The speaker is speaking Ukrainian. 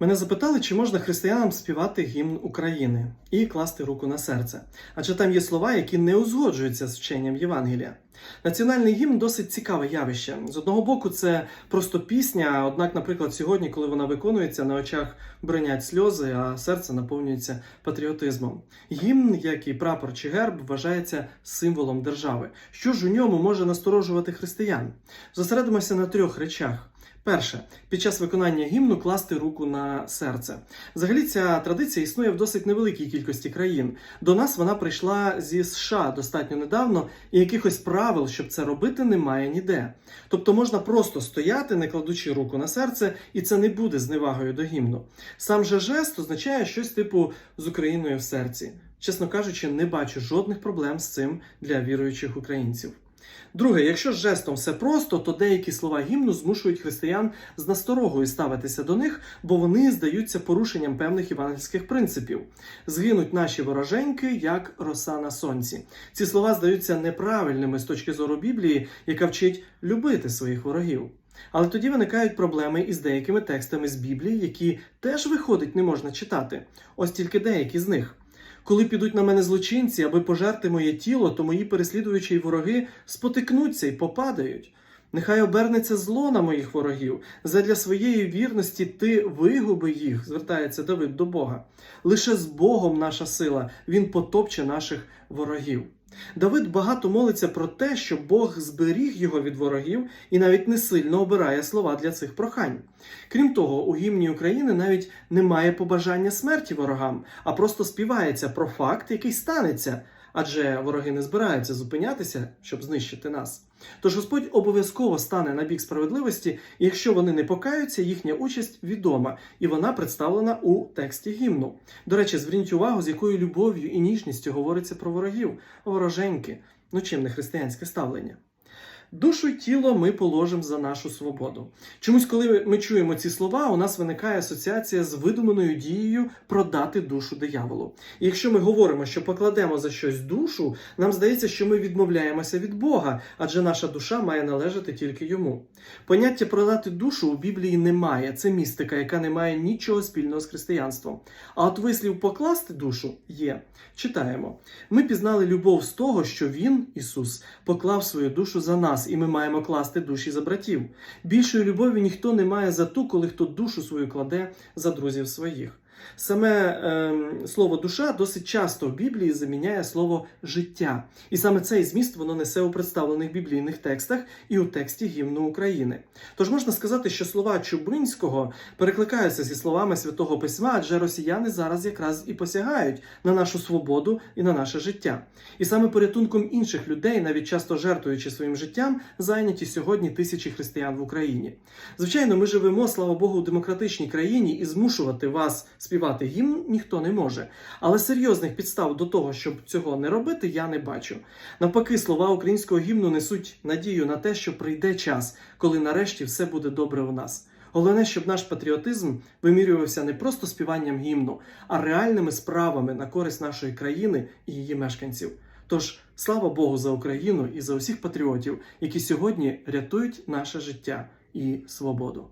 Мене запитали, чи можна християнам співати гімн України і класти руку на серце. Адже там є слова, які не узгоджуються з вченням Євангелія. Національний гімн досить цікаве явище. З одного боку, це просто пісня, однак, наприклад, сьогодні, коли вона виконується, на очах бринять сльози, а серце наповнюється патріотизмом. Гімн, як і прапор чи герб, вважається символом держави. Що ж у ньому може насторожувати християн? Зосередимося на трьох речах. Перше, під час виконання гімну класти руку на серце. Взагалі, ця традиція існує в досить невеликій кількості країн. До нас вона прийшла зі США достатньо недавно, і якихось правил, щоб це робити, немає ніде. Тобто можна просто стояти, не кладучи руку на серце, і це не буде зневагою до гімну. Сам же жест означає щось типу з Україною в серці. Чесно кажучи, не бачу жодних проблем з цим для віруючих українців. Друге, якщо з жестом все просто, то деякі слова гімну змушують християн з насторогою ставитися до них, бо вони здаються порушенням певних євангельських принципів. Згинуть наші вороженьки, як роса на сонці. Ці слова здаються неправильними з точки зору Біблії, яка вчить любити своїх ворогів. Але тоді виникають проблеми із деякими текстами з Біблії, які теж виходить не можна читати. Ось тільки деякі з них. Коли підуть на мене злочинці, аби пожерти моє тіло, то мої переслідуючі вороги спотикнуться й попадають. Нехай обернеться зло на моїх ворогів. Задля своєї вірності ти вигуби їх, звертається Давид до Бога. Лише з Богом наша сила, він потопче наших ворогів. Давид багато молиться про те, що Бог зберіг його від ворогів і навіть не сильно обирає слова для цих прохань. Крім того, у гімні України навіть немає побажання смерті ворогам, а просто співається про факт, який станеться, адже вороги не збираються зупинятися, щоб знищити нас. Тож Господь обов'язково стане на бік справедливості, і якщо вони не покаються, їхня участь відома, і вона представлена у тексті гімну. До речі, зверніть увагу, з якою любов'ю і ніжністю говориться про ворогів, вороженьки, ну чим не християнське ставлення. Душу й тіло ми положимо за нашу свободу. Чомусь, коли ми чуємо ці слова, у нас виникає асоціація з видуманою дією продати душу дияволу. І якщо ми говоримо, що покладемо за щось душу, нам здається, що ми відмовляємося від Бога, адже наша душа має належати тільки йому. Поняття продати душу у Біблії немає. Це містика, яка не має нічого спільного з християнством. А от вислів покласти душу є. Читаємо: ми пізнали любов з того, що Він, Ісус, поклав свою душу за нас, і ми маємо класти душі за братів. Більшої любові ніхто не має за ту, коли хто душу свою кладе за друзів своїх. Саме е, слово душа досить часто в Біблії заміняє слово життя, і саме цей зміст воно несе у представлених біблійних текстах і у тексті гімну України. Тож можна сказати, що слова Чубинського перекликаються зі словами святого письма, адже росіяни зараз якраз і посягають на нашу свободу і на наше життя. І саме порятунком інших людей, навіть часто жертвуючи своїм життям, зайняті сьогодні тисячі християн в Україні. Звичайно, ми живемо, слава Богу, у демократичній країні і змушувати вас співати гімн ніхто не може. Але серйозних підстав до того, щоб цього не робити, я не бачу. Навпаки, слова українського гімну несуть надію на те, що прийде час, коли нарешті все буде добре у нас. Головне, щоб наш патріотизм вимірювався не просто співанням гімну, а реальними справами на користь нашої країни і її мешканців. Тож слава Богу за Україну і за усіх патріотів, які сьогодні рятують наше життя і свободу.